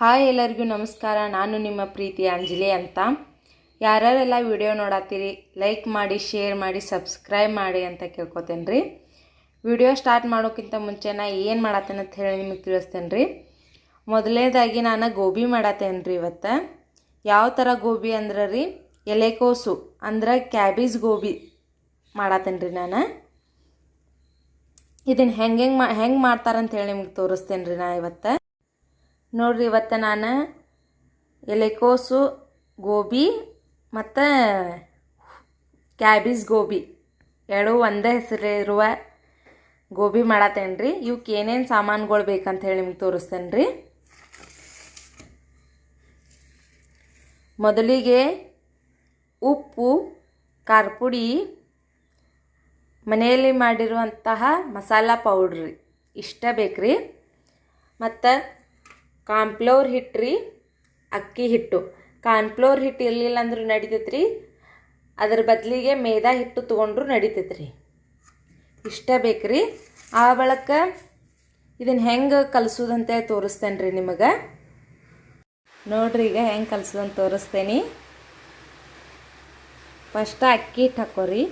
Hi ಎಲ್ಲರಿಗೂ ನಮಸ್ಕಾರ. ನಾನು ನಿಮ್ಮ ಪ್ರೀತಿ ಅಂಜಲಿ ಅಂತ. ಯಾರ್ಯಾರೆಲ್ಲ ವಿಡಿಯೋ ನೋಡತ್ತೀರಿ ಲೈಕ್ ಮಾಡಿ ಶೇರ್ ಮಾಡಿ ಸಬ್ಸ್ಕ್ರೈಬ್ ಮಾಡಿ ಅಂತ ಕೇಳ್ಕೊತೇನೆ ರೀ ವಿಡಿಯೋ ಸ್ಟಾರ್ಟ್ ಮಾಡೋಕ್ಕಿಂತ ಮುಂಚೆ ನಾ ಏನು ಮಾಡತ್ತೇನೆ ಅಂತ ಹೇಳಿ ನಿಮಗೆ ತಿಳಿಸ್ತೇನೆ ರೀ ಮೊದಲನೇದಾಗಿ ನಾನು ಗೋಬಿ ಮಾಡತ್ತೇನೆ ರೀ ಇವತ್ತು. ಯಾವ ಥರ ಗೋಬಿ ಅಂದ್ರೆ ರೀ ಎಲೆಕೋಸು ಅಂದ್ರೆ ಕ್ಯಾಬೇಜ್ ಗೋಬಿ ಮಾಡತ್ತೇನೆ ರೀ ನಾನು. ಇದನ್ನು ಹೆಂಗೆ ಹೆಂಗೆ ಮಾ, ಹೆಂಗೆ ಮಾಡ್ತಾರಂತ ಹೇಳಿ ನಿಮ್ಗೆ ತೋರಿಸ್ತೇನೆ ರೀ ನಾ ಇವತ್ತು. ನೋಡ್ರಿ ಇವತ್ತು ನಾನು ಎಲೆಕೋಸು ಗೋಬಿ ಮತ್ತು ಕ್ಯಾಬೇಜ್ ಗೋಬಿ. ಎರಡು ಒಂದೇ ಹೆಸರಿರುವ ಗೋಬಿ ಮಾಡತ್ತೇನೆ ರೀ ಇವಕ್ಕೆ ಏನೇನು ಸಾಮಾನುಗಳು ಬೇಕಂತ ಹೇಳಿ ನಿಮ್ಗೆ ತೋರಿಸ್ತೇನೆ ರೀ ಮೊದಲಿಗೆ ಉಪ್ಪು ಖಾರ ಪುಡಿ ಮನೆಯಲ್ಲಿ ಮಾಡಿರುವಂತಹ ಮಸಾಲ ಪೌಡ್ರಿ ಇಷ್ಟ ರೀ ಮತ್ತು ಕಾನ್ಫ್ಲೋರ್ ಹಿಟ್ಟು ರೀ, ಅಕ್ಕಿ ಹಿಟ್ಟು. ಕಾನ್ಫ್ಲೋರ್ ಹಿಟ್ಟು ಇರಲಿಲ್ಲ ಅಂದ್ರೂ ನಡಿತೈತೆ ರೀ ಅದ್ರ ಬದಲಿಗೆ ಮೇದಾ ಹಿಟ್ಟು ತೊಗೊಂಡ್ರು ನಡಿತೈತೆ ರೀ ಇಷ್ಟ ರೀ ಆ ಬಳಕ ಇದನ್ನು ಹೆಂಗೆ ಕಲಿಸೋದಂತ ತೋರಿಸ್ತೇನೆ ರೀ ನಿಮಗೆ. ನೋಡ್ರಿ ಈಗ ಹೆಂಗೆ ಕಲಿಸೋದಂತ ತೋರಿಸ್ತೇನೆ. ಫಸ್ಟ್ ಅಕ್ಕಿ ಹಿಟ್ಟು ಹಾಕೋರಿ.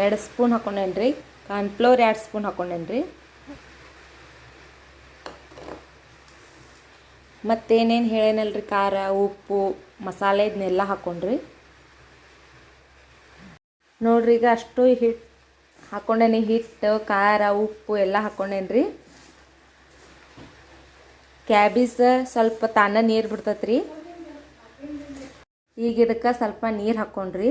ಎರಡು ಸ್ಪೂನ್ ಹಾಕೊಂಡೇನ್ರಿ ಕಾರ್ನ್ಫ್ಲೋರ್ ಎರಡು ಸ್ಪೂನ್ ಹಾಕೊಂಡೇನ್ರಿ ಮತ್ತೇನೇನು ಹೇಳೇನಲ್ರಿ? ಖಾರ, ಉಪ್ಪು, ಮಸಾಲೆ ಇದನ್ನೆಲ್ಲ ಹಾಕೊಂಡ್ರಿ. ನೋಡ್ರಿ, ಈಗ ಅಷ್ಟು ಹಿಟ್ಟು ಹಾಕೊಂಡೇನಿ. ಹಿಟ್ಟು, ಖಾರ, ಉಪ್ಪು ಎಲ್ಲ ಹಾಕೊಂಡೇನಿ ರೀ? ಕ್ಯಾಬೇಜ್ ಸ್ವಲ್ಪ ತಾನ ನೀರು ಬಿಡ್ತೈತೆ ರೀ ಈಗ ಇದಕ್ಕೆ ಸ್ವಲ್ಪ ನೀರು ಹಾಕ್ಕೊಂಡ್ರಿ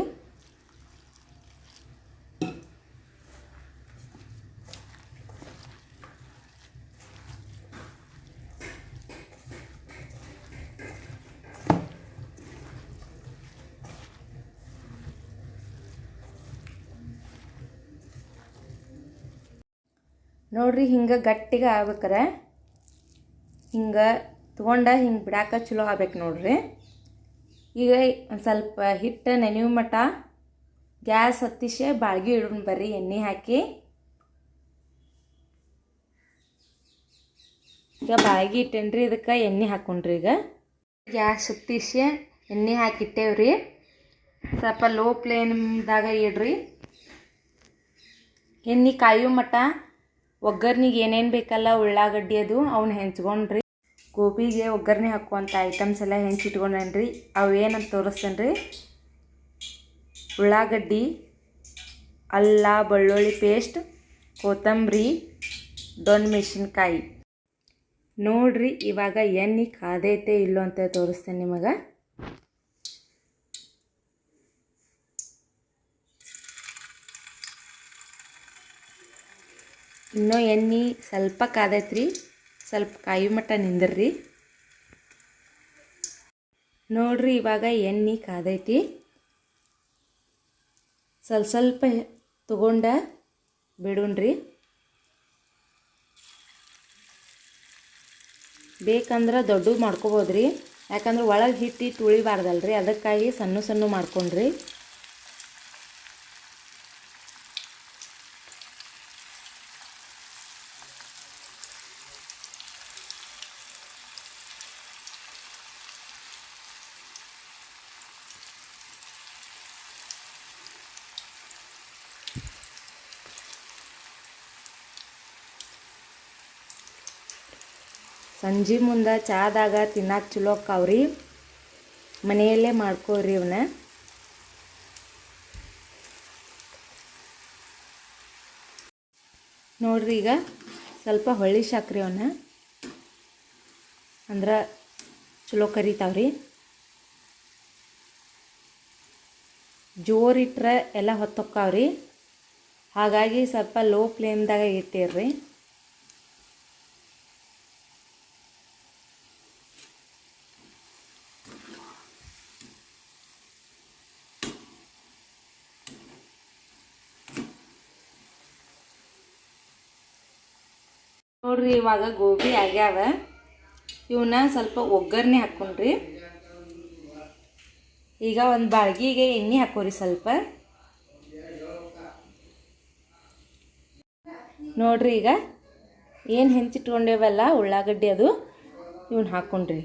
ನೋಡ್ರಿ ಹಿಂಗೆ ಗಟ್ಟಿಗೆ ಆಗ್ಬೇಕಾರೆ. ಹಿಂಗೆ ತೊಗೊಂಡ ಹಿಂಗೆ ಬಿಡಾಕ ಚಲೋ ಆಗ್ಬೇಕು ನೋಡ್ರಿ. ಈಗ ಒಂದು ಸ್ವಲ್ಪ ಹಿಟ್ಟು ನೆನೆವು ಮಟ ಗ್ಯಾಸ್ ಹತ್ತಿಸಿ ಬಾಳ್ಗಿ ಇಡೋಣ ಬರ್ರಿ, ಎಣ್ಣೆ ಹಾಕಿ. ಈಗ ಬಾಳ್ಗಿ ಇಟ್ಟೇನ್ರಿ, ಇದಕ್ಕೆ ಎಣ್ಣೆ ಹಾಕೊಂಡ್ರಿ ಈಗ. ಗ್ಯಾಸ್ ಹತ್ತಿಸಿ ಎಣ್ಣೆ ಹಾಕಿಟ್ಟೇವ್ರಿ ಸ್ವಲ್ಪ ಲೋ ಫ್ಲೇಮ್ದಾಗ ಇಡ್ರಿ. ಎಣ್ಣೆ ಕಾಯೋ ಮಟ್ಟ ಒಗ್ಗರ್ನಿಗೆ ಏನೇನು ಬೇಕಲ್ಲ ಉಳ್ಳಾಗಡ್ಡಿ ಅದು, ಅವ್ನ ಹೆಂಚ್ಕೊಂಡ್ರಿ. ಗೋಬಿಗೆ ಒಗ್ಗರಣೆ ಹಾಕುವಂಥ ಐಟಮ್ಸ್ ಎಲ್ಲ ಹೆಂಚಿಟ್ಕೊಂಡೇನ್ರಿ ಅವು ಏನಂತ ತೋರಿಸ್ತೇನೆ ರೀ ಉಳ್ಳಾಗಡ್ಡಿ, ಅಲ್ಲ, ಬೆಳ್ಳುಳ್ಳಿ ಪೇಸ್ಟ್ ಕೊತ್ತಂಬರಿ ದೊಣ್ಣ ಮೆಣಸಿನ್ಕಾಯಿ. ನೋಡ್ರಿ, ಇವಾಗ ಎಣ್ಣೆ ಕಾದೈತೆ ಇಲ್ಲೋ ಅಂತ ತೋರಿಸ್ತೇನೆ ನಿಮಗೆ. ಇನ್ನೂ ಎಣ್ಣೆ ಸ್ವಲ್ಪ ಕಾದೈತ್ರಿ, ಸ್ವಲ್ಪ ಕಾಯಿ ಮಟ್ಟ ನಿಂದಿರ್ರಿ. ನೋಡ್ರಿ ಇವಾಗ ಎಣ್ಣೆ ಕಾದೈತಿ. ಸ್ವಲ್ಪ ಸ್ವಲ್ಪ ತಗೊಂಡ ಬಿಡೋಣ್ರಿ. ಬೇಕಂದ್ರೆ ದೊಡ್ಡ ಮಾಡ್ಕೋಬೋದ್ರಿ. ಯಾಕಂದ್ರೆ ಒಳಗೆ ಹಿಟ್ಟು ಉಳಿಬಾರ್ದಲ್ರಿ, ಅದಕ್ಕಾಗಿ ಸಣ್ಣ ಸಣ್ಣ ಮಾಡ್ಕೊಂಡ್ರಿ. ಸಂಜೆ ಮುಂದೆ ಚಾದಾಗ ತಿನ್ನಕ್ಕೆ ಚಲೋ ಅಕ್ಕಾವ್ರಿ. ಮನೆಯಲ್ಲೇ ಮಾಡ್ಕೋರಿ ಇವನ್ನ ನೋಡ್ರಿ ಈಗ ಸ್ವಲ್ಪ ಹೊಳ್ಳಿ ಶಾಕ್ರಿ ಅವನ್ನ ಅಂದ್ರೆ ಚಲೋ ಕರಿತಾವ್ರಿ. ಜೋರಿಟ್ರೆ ಎಲ್ಲ ಹೊತ್ತೊಕ್ಕಾವ್ರಿ. ಹಾಗಾಗಿ ಸ್ವಲ್ಪ ಲೋ ಫ್ಲೇಮ್ದಾಗ ಇಟ್ಟಿರ್ರಿ. ನೋಡ್ರಿ, ಇವಾಗ ಗೋಬಿ ಆಗ್ಯಾವ. ಇವನ್ನ ಸ್ವಲ್ಪ ಒಗ್ಗರಣೆ ಹಾಕ್ಕೊಂಡ್ರಿ ಈಗ ಒಂದು ಬಾಳ್ಗಿಗೆ ಎಣ್ಣೆ ಹಾಕೋರಿ ಸ್ವಲ್ಪ. ನೋಡ್ರಿ ಈಗ ಏನು ಹೆಂಚಿಟ್ಕೊಂಡೇವಲ್ಲ ಉಳ್ಳಾಗಡ್ಡಿ ಅದು ಇವನ್ನ ಹಾಕ್ಕೊಂಡ್ರಿ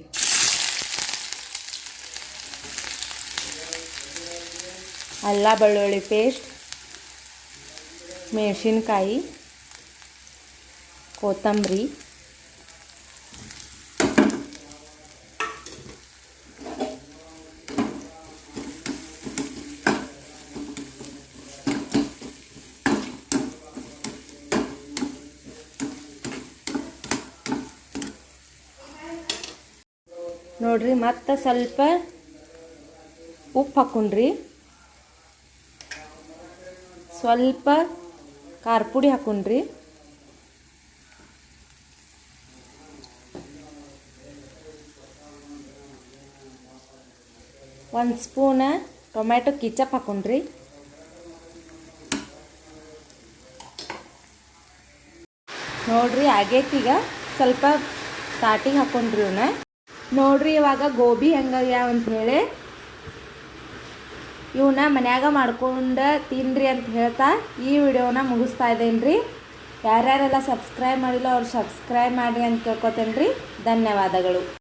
ಅಲ್ಲ, ಬೆಳ್ಳುಳ್ಳಿ ಪೇಸ್ಟ್ ಮೆಣಸಿನ್ಕಾಯಿ. ಕೊತ್ತಂಬರಿ. ನೋಡ್ರಿ ಮತ್ತೆ ಸ್ವಲ್ಪ ಉಪ್ಪು ಹಾಕೊಂಡ್ರಿ. ಸ್ವಲ್ಪ ಖಾರ ಪುಡಿ ಹಾಕ್ಕೊಂಡ್ರಿ ಒಂದು ಸ್ಪೂನ ಟೊಮ್ಯಾಟೊ ಕಿಚಪ್ ಹಾಕೊಂಡ್ರಿ. ನೋಡ್ರಿ ಆಗೈತೀಗ ಸ್ವಲ್ಪ ತಾಟಿಗೆ ಹಾಕೊಂಡ್ರಿ ಇವನ್ನ ನೋಡ್ರಿ, ಇವಾಗ ಗೋಬಿ ಹೆಂಗಾಗ್ಯಾವ ಅಂತ ಹೇಳಿ. ಇವನ್ನ ಮನ್ಯಾಗ ಮಾಡ್ಕೊಂಡು ತಿನ್ರಿ ಅಂತ ಹೇಳ್ತಾ ಈ ವಿಡಿಯೋನ ಮುಗಿಸ್ತಾ ಇದ್ದೇನೆ ರೀ ಯಾರ್ಯಾರೆಲ್ಲ ಸಬ್ಸ್ಕ್ರೈಬ್ ಮಾಡಿಲ್ಲ ಅವ್ರು ಸಬ್ಸ್ಕ್ರೈಬ್ ಮಾಡಿ ಅಂತ ಕೇಳ್ಕೊತೇನೆ ರೀ ಧನ್ಯವಾದಗಳು.